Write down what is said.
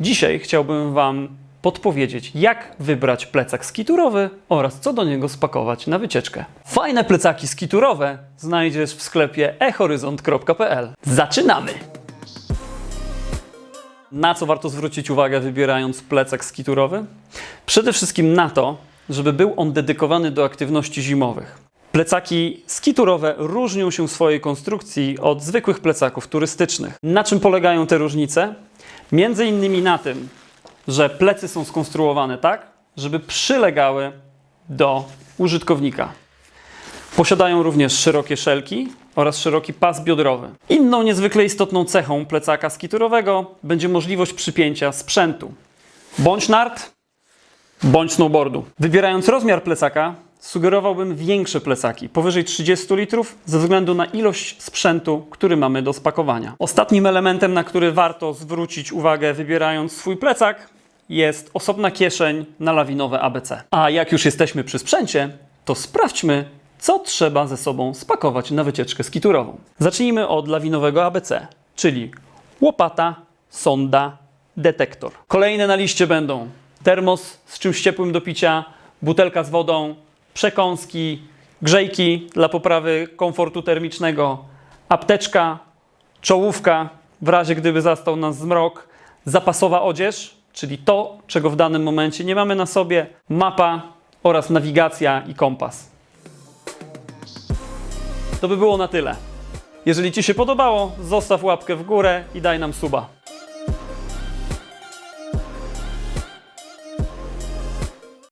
Dzisiaj chciałbym Wam podpowiedzieć, jak wybrać plecak skiturowy oraz co do niego spakować na wycieczkę. Fajne plecaki skiturowe znajdziesz w sklepie ehoryzont.pl. Zaczynamy! Na co warto zwrócić uwagę wybierając plecak skiturowy? Przede wszystkim na to, żeby był on dedykowany do aktywności zimowych. Plecaki skiturowe różnią się w swojej konstrukcji od zwykłych plecaków turystycznych. Na czym polegają te różnice? Między innymi na tym, że plecy są skonstruowane tak, żeby przylegały do użytkownika. Posiadają również szerokie szelki oraz szeroki pas biodrowy. Inną niezwykle istotną cechą plecaka skiturowego będzie możliwość przypięcia sprzętu. Bądź nart, bądź snowboardu. Wybierając rozmiar plecaka, sugerowałbym większe plecaki, powyżej 30 litrów, ze względu na ilość sprzętu, który mamy do spakowania. Ostatnim elementem, na który warto zwrócić uwagę wybierając swój plecak, jest osobna kieszeń na lawinowe ABC. A jak już jesteśmy przy sprzęcie, to sprawdźmy, co trzeba ze sobą spakować na wycieczkę skiturową. Zacznijmy od lawinowego ABC, czyli łopata, sonda, detektor. Kolejne na liście będą termos z czymś ciepłym do picia, butelka z wodą, przekąski, grzejki dla poprawy komfortu termicznego, apteczka, czołówka w razie gdyby zastał nas zmrok, zapasowa odzież, czyli to, czego w danym momencie nie mamy na sobie, mapa oraz nawigacja i kompas. To by było na tyle. Jeżeli Ci się podobało, zostaw łapkę w górę i daj nam suba.